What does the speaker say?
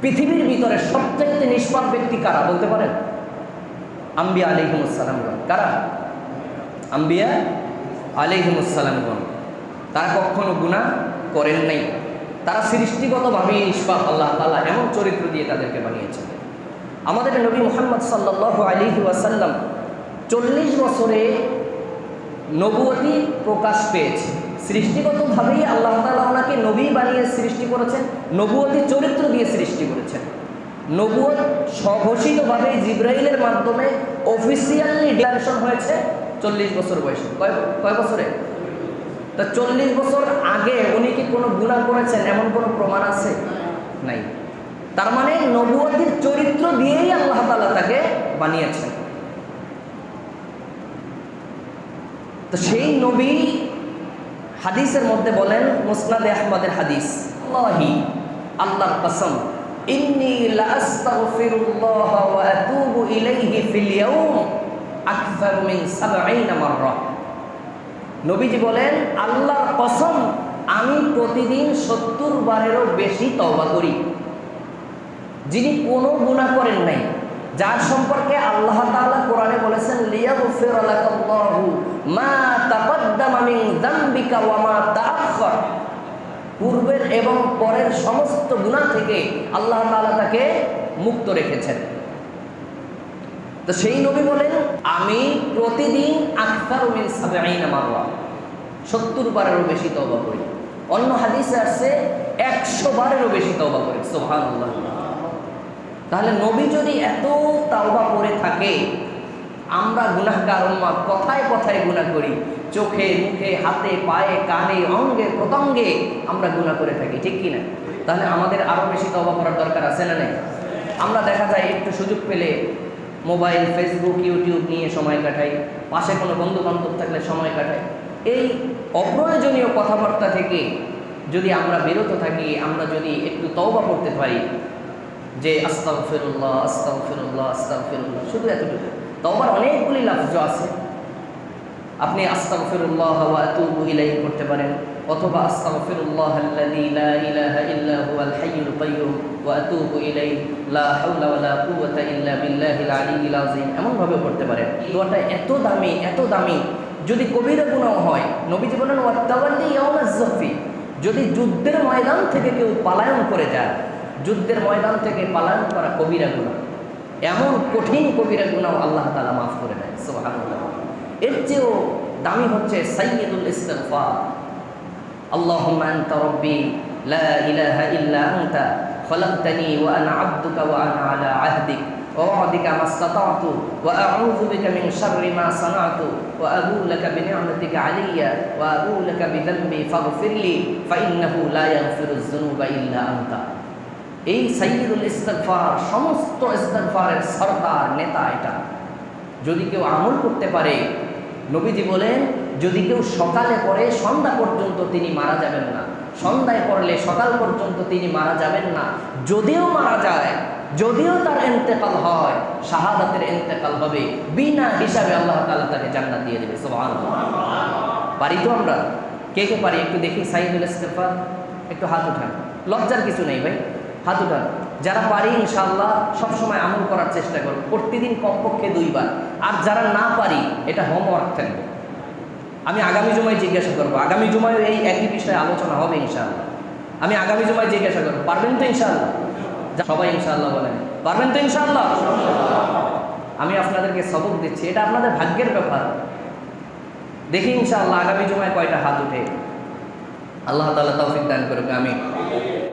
পৃথিবীর ভিতরে সবচাইতে নিষ্পাপ ব্যক্তি কারা? বলতে পারেন? আম্বিয়া আলিহিমুসালামগণ কারা? আম্বিয়া আলিহিমুসালামগণ তারা কখনো গুণা করেন নাই। তারা সৃষ্টিগতভাবেই নিষ্পাপ, আল্লাহ তালা এমন চরিত্র দিয়ে তাদেরকে বানিয়েছেন। আমাদের নবী মোহাম্মদ সাল্লাহ আলিহি ওয়াসাল্লাম চল্লিশ বছরে নবুয়তি প্রকাশ পেয়েছে। সৃষ্টিগতভাবেই আল্লাহ তালা ওনাকে নবী বানিয়ে সৃষ্টি করেছেন, নবুয়তি চরিত্র দিয়ে সৃষ্টি করেছেন। নবুয়ত স্বঘোষিতভাবে জিব্রাইলের মাধ্যমে অফিসিয়ালি ডিক্লারেশন হয়েছে চল্লিশ বছর বয়সে। কয় কয় বছরে? তা চল্লিশ বছর আগে উনি কি কোনো গুণা করেছেন? এমন কোনো প্রমাণ আছে? নাই। তার মানে নবুয়তির চরিত্র দিয়েই আল্লাহ তালা তাকে বানিয়েছেন। তো সেই নবী হাদিসের মধ্যে বলেন, মুসনাদে আহমদের হাদিস, আল্লাহি কসম, ইন্নী লা আস্তাগফিরুল্লাহ ওয়া আতুবু ইলাইহি ফিল ইয়াউম আকসার 70 মাররা। নবীজি বলেন, আল্লাহর কসম, আমি প্রতিদিন সত্তর বারেরও বেশি তওবা করি। যিনি কোনো গুনাহ করেন নাই, যার সম্পর্কে আল্লাহ এবং পরের সমস্ত গুণা থেকে আল্লাহ তাআলা তাকে মুক্ত রেখেছেন। তো সেই নবী বলেন, আমি প্রতিদিন আখতার মিন সাবঈনা মাররা সত্তর বারেরও বেশি তওবা করি। অন্য হাদিসে আসছে, একশো বারেরও বেশি তওবা করি। সুবহানাল্লাহ। তাহলে নবী যদি এত তাওবা করে থাকে আমরা গুনাহগার উম্মাদ কথায় কথায় গুনাহ করি। চোখে, মুখে, হাতে, পায়ে, কানে, অঙ্গে, প্রত্যঙ্গে আমরা গুনাহ করে থাকি, ঠিক কি না? তাহলে আমাদের আরও বেশি তওবা করার দরকার আছে না নেই? আমরা দেখা যায় একটু সুযোগ পেলে মোবাইল, ফেসবুক, ইউটিউব নিয়ে সময় কাটাই, পাশে কোনো বন্ধু বান্ধব থাকলে সময় কাটাই। এই অপ্রয়োজনীয় কথাবার্তা থেকে যদি আমরা বিরত থাকি, আমরা যদি একটু তওবা করতে পারি, যে আস্তাগ ফিরুল্লাহ আস্তাগ ফিরুল্লাহ আস্তাগ ফিরুল্লাহ শুধু এতটুকু। তওবার অনেকগুলি লাফজ আছে। আপনি আস্তাগ ফিরুল্লাহ ওয়া আতুবু করতে পারেন। অথবা আস্তাগ ফিরুল্লাহ আল্লাযী লা ওয়া ওয়া করতে পারেন। দোয়াটা এত দামি এত দামি। যদি কবিরা গুনাহ হয়, নবীজি বলেন ইয়াউমাজ জাফি যদি যুদ্ধের ময়দান থেকে কেউ পলায়ন করে যায়, যুদ্ধের ময়দান থেকে পালায়ন করা কবিরা গুণা এমন কঠিন কবিরা গুণাও আল্লাহ তালা মাফ করে দেয় সুবহানাল্লাহ এর চেয়েও দামি হচ্ছে সাইয়্যিদুল ইস্তিগফার আল্লাহুম্মা আনতা রাব্বি লা ইলাহা ইল্লা আনতা খলাকতানি ওয়া আনা আবদুকা ওয়া আনা আলা আহদিক ووعدك ما استطعت وأعوذ بك من شر ما صنعت وأبو لك بنعمتك علي وأبو لك بذنبي فاغفر لي فإنه لا يغفر الذنوب إلا أنت এই সাইয়দুল ইস্তেগফার, সমস্ত ইস্তেগফারের সরকার নেতা এটা। যদি কেউ আমল করতে পারে, নবীজি বলেন, যদি কেউ সকালে পড়ে, সন্ধ্যা পর্যন্ত তিনি মারা যাবেন না। সন্ধ্যায় পড়লে সকাল পর্যন্ত তিনি মারা যাবেন না। যদিও মারা যায়, যদিও তার এন্তেকাল হয়, শাহাদাতের এন্তেকাল হবে, বিনা হিসাবে আল্লাহ তাআলা তাকে জান্নাত দিয়ে দেবে, সুবহানাল্লাহ। পারি তো আমরা? কে কে পারি? একটু দেখি সাইদুল ইস্তেগফার। একটু হাত উঠান। লজ্জার কিছু নেই ভাই। হাত উঠান। যারা পারি ইনশাল্লাহ সবসময় আমল করার চেষ্টা করো প্রতিদিন কমপক্ষে দুইবার। আর যারা না পারি, এটা হোমওয়ার্ক থাকবে। আমি আগামী জুমায় জিজ্ঞাসা করব। আগামী জুমায় এই একই বিষয়ে আলোচনা হবে ইনশাআল্লাহ। আমি আগামী জুমায় জিজ্ঞাসা করব। পারবেন তো ইনশাআল্লাহ? সবাই ইনশাআল্লাহ বলেন। পারবেন তো ইনশাআল্লাহ? আমি আপনাদেরকে সবক দিচ্ছি। এটা আপনাদের ভাগ্যের ব্যাপার। দেখি ইনশাআল্লাহ আগামী জুমায় কয়টা হাত উঠে। আল্লাহ তাআলা তৌফিক দান করুক। আমি